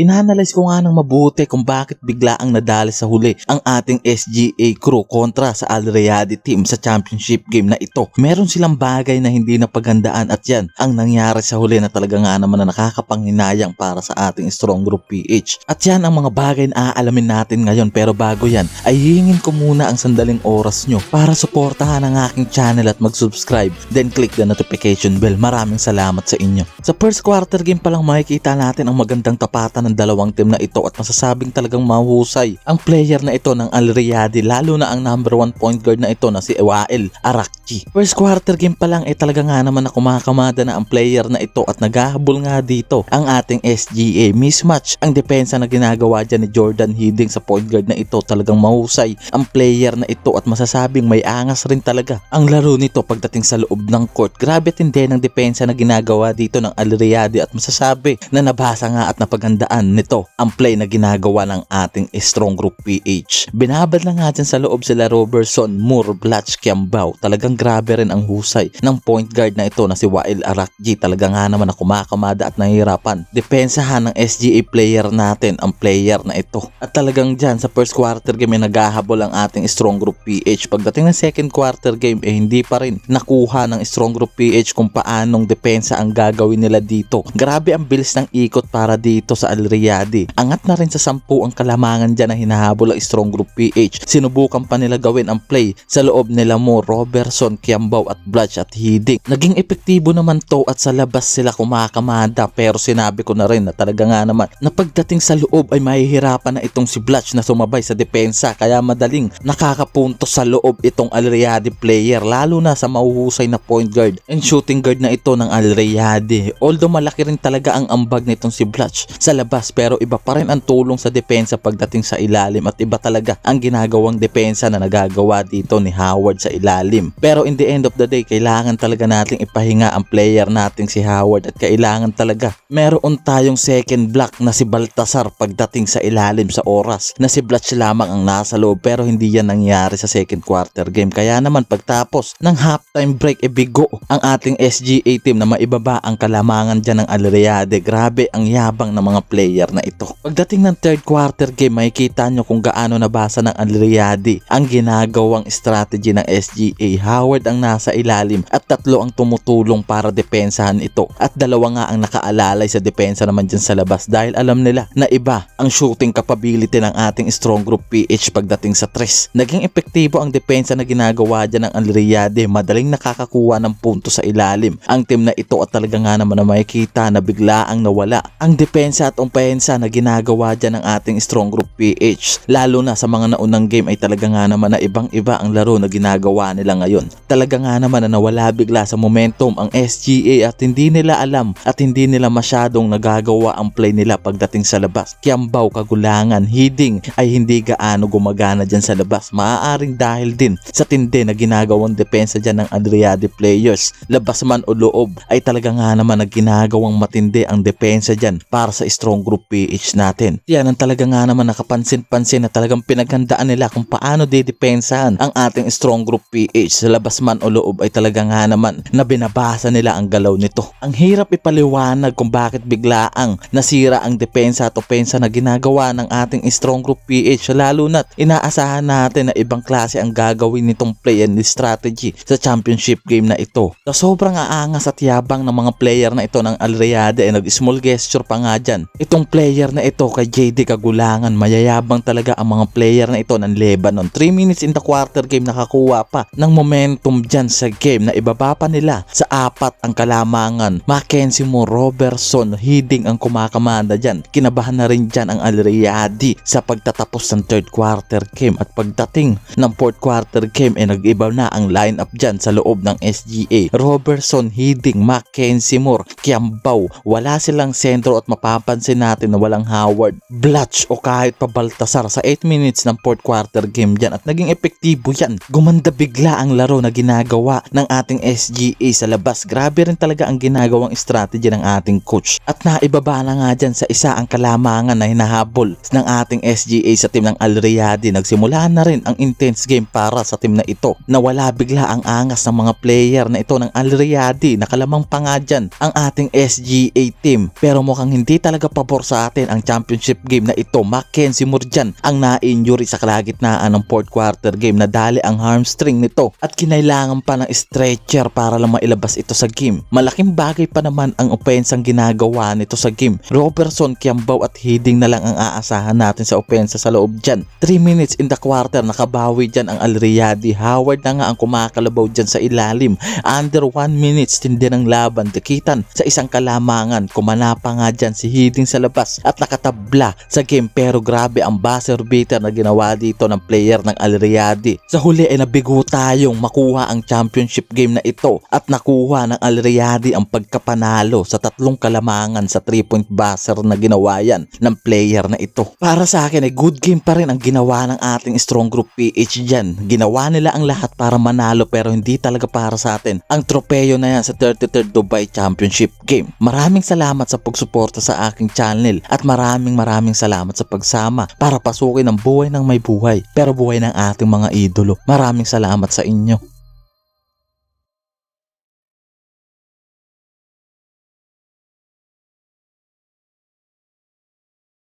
Inanalyze ko nga ng mabuti kung bakit bigla ang nadali sa huli ang ating SGA crew kontra sa Al team sa championship game na ito. Meron silang bagay na hindi napagandaan at yan ang nangyari sa huli na talaga nga naman na nakakapanghinayang para sa ating strong group PH. At yan ang mga bagay na aalamin natin ngayon pero bago yan ay hihingin ko muna ang sandaling oras nyo para suportahan ang aking channel at mag-subscribe then click the notification bell. Maraming salamat sa inyo. Sa first quarter game pa lang makikita natin ang magandang tapatan ng dalawang team na ito at masasabing talagang mahusay ang player na ito ng Al Riyadi lalo na ang number one point guard na ito na si Wael Arakchi. First quarter game pa lang eh talaga nga naman na kumakamada na ang player na ito at naghahabol nga dito ang ating SGA. Mismatch ang depensa na ginagawa dyan ni Jordan Hidding sa point guard na ito talagang mahusay ang player na ito at masasabing may angas rin talaga ang laro nito pagdating sa loob ng court. Grabe tindi ng depensa na ginagawa dito ng Al Riyadi at masasabi na nabasa nga at napagandaan nito ang play na ginagawa ng ating strong group PH. Binabad lang dyan sa loob sila Robertson, Moore, Blatch, Kiambao. Talagang grabe rin ang husay ng point guard na ito na si Wael Arakji. Talaga nga naman na kumakamada at nahihirapan. Depensahan ng SGA player natin ang player na ito. At talagang dyan sa first quarter game ay naghahabol ang ating strong group PH. Pagdating ng second quarter game eh hindi pa rin nakuha ng strong group PH kung paanong depensa ang gagawin nila dito. Grabe ang bilis ng ikot para dito sa Al Riyadi. Angat na rin sa sampu ang kalamangan dyan na hinahabol ang strong group PH. Sinubukan pa nila gawin ang play sa loob nila mo Robertson, Kiambao at Blatch at Hiddink. Naging epektibo naman to at sa labas sila kumakamada pero sinabi ko na rin na talaga nga naman na pagdating sa loob ay mahihirapan na itong si Blatch na sumabay sa depensa kaya madaling nakakapunto sa loob itong Al Riyadi player lalo na sa mahuhusay na point guard and shooting guard na ito ng Al Riyadi. Although malaki rin talaga ang ambag nitong si Blatch sa labas pero iba pa rin ang tulong sa depensa pagdating sa ilalim at iba talaga ang ginagawang depensa na nagagawa dito ni Howard sa ilalim. Pero in the end of the day, kailangan talaga nating ipahinga ang player nating si Howard at kailangan talaga meron tayong second block na si Baltasar pagdating sa ilalim sa oras na si Blatch lamang ang nasa loob pero hindi yan nangyari sa second quarter game. Kaya naman pagtapos ng halftime break, e bigo ang ating SGA team na maibaba ang kalamangan dyan ng Alriade. Grabe ang yabang ng mga player na ito. Pagdating ng third quarter game, makikita nyo kung gaano nabasa ng Alriade ang ginagawang strategy ng SGA. Howard ang nasa ilalim at tatlo ang tumutulong para depensahan ito. At dalawa nga ang nakaalalay sa depensa naman dyan sa labas dahil alam nila na iba ang shooting capability ng ating strong group PH pagdating sa tres. Naging epektibo ang depensa na ginagawa dyan ng Alriade. Madaling nakakakuha ng punto sa ilalim. Ang team na ito at talaga nga naman na makikita na bigla ang nawala. Ang depensa at umpensa na ginagawa dyan ng ating strong group PH. Lalo na sa mga naunang game ay talaga nga naman na ibang iba ang laro na ginagawa nila ngayon. Talaga nga naman na nawala bigla sa momentum ang SGA at hindi nila alam at hindi nila masyadong nagagawa ang play nila pagdating sa labas. Kiambaw, kagulangan, hiding ay hindi gaano gumagana dyan sa labas. Maaaring dahil din sa tindi na ginagawang depensa dyan ng Adriade players. Labas man o loob ay talaga nga naman na ginagawang matindi ang depensa dyan para sa strong group PH natin. Yan ang talaga nga naman nakapansin-pansin na talagang pinaghandaan nila kung paano didepensahan ang ating strong group PH. Sa labas man o loob ay talaga nga naman na binabasa nila ang galaw nito. Ang hirap ipaliwanag kung bakit biglaang nasira ang depensa at opensa na ginagawa ng ating strong group PH lalo na't inaasahan natin na ibang klase ang gagawin nitong play and strategy sa championship game na ito. Sa sobrang aangas at yabang ng mga player na ito ng Alriade ay nag-small gesture pa nga dyan. Itong player na ito kay JD Kagulangan, mayayabang talaga ang mga player na ito ng Lebanon. 3 minutes in the quarter game nakakuha pa ng momentum dyan sa game na ibaba pa nila sa apat ang kalamangan. Mackenzie mo, Robertson, Hidding ang kumakamanda dyan. Kinabahan na rin dyan ang Alriade sa pagtatapos ng third quarter game at pagdating ng fourth quarter game ay nag-iba na ang lineup dyan sa loob ng SGA. Robertson, Hidding, Mackenzie Moore, Kiambao, wala silang sentro at mapapansin natin na walang Howard, Blatch o kahit pa Baltasar sa 8 minutes ng fourth quarter game dyan at naging epektibo yan. Gumanda bigla ang laro na ginagawa ng ating SGA sa labas. Grabe rin talaga ang ginagawang strategy ng ating coach. At naibaba na nga dyan sa isa ang kalamangan na hinahabol ng ating SGA sa team ng Al Riyadi. Nagsimula na rin ang intense game para sa team na ito. Nawala bigla ang angas ng mga player na ito ng Al Riyadi. Nakalamang pa nga dyan ang ating SGA team. Pero mukhang hindi talaga pabor pabor sa atin ang championship game na ito. Mackenzie Murjan ang na-injury sa kalagitnaan ng fourth quarter game na dali ang hamstring nito at kinailangan pa ng stretcher para lang mailabas ito sa game. Malaking bagay pa naman ang opensang ginagawa nito sa game. Robertson, Kiambao at Hiding na lang ang aasahan natin sa opensa sa loob dyan. 3 minutes in the quarter nakabawi dyan ang Alriadi. Howard na nga ang kumakalabaw dyan sa ilalim. Under 1 minutes tindi ng laban. Dikitan sa isang kalamangan. Kumana pa nga dyan si Hiding sa labas at nakatabla sa game pero grabe ang buzzer beater na ginawa dito ng player ng Alriadi. Sa huli ay nabigo tayong makuha ang championship game na ito at nakuha ng Alriadi ang pagkapanalo sa tatlong kalamangan sa 3-point buzzer na ginawa yan ng player na ito. Para sa akin ay good game pa rin ang ginawa ng ating strong group PH dyan. Ginawa nila ang lahat para manalo pero hindi talaga para sa atin ang tropeyo na yan sa 33rd Dubai Championship Game. Maraming salamat sa pagsuporta sa aking channel at maraming maraming salamat sa pagsama para pasukin ang buhay ng may buhay pero buhay ng ating mga idolo. Maraming salamat sa inyo.